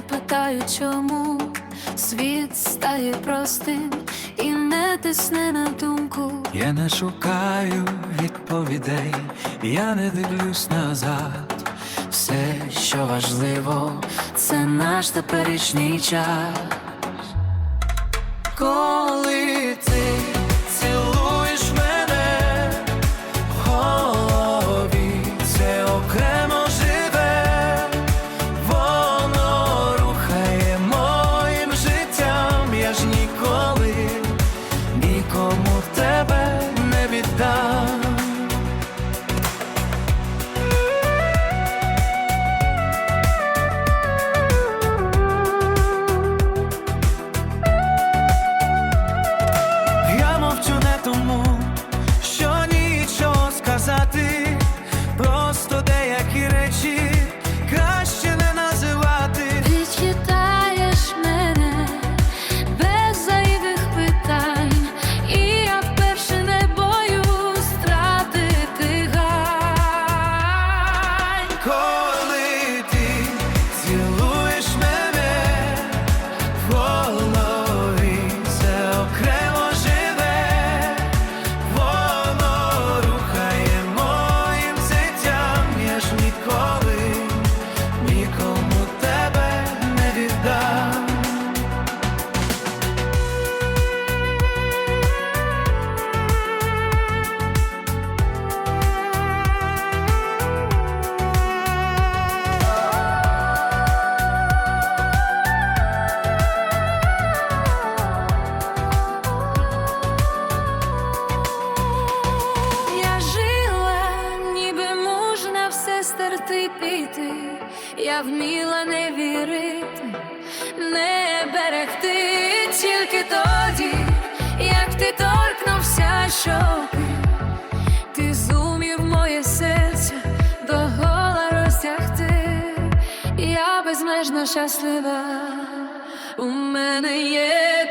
питаю, чому світ стає простим і не тисне на думку. Я не шукаю відповідей, я не дивлюсь назад. Все, що важливо, Це наш теперішній час. Вміла не вірити, не берегти. Тільки тоді, як ти торкнувся щоки, ти зумів моє серце до гола розтягти. Я безмежно щаслива, у мене є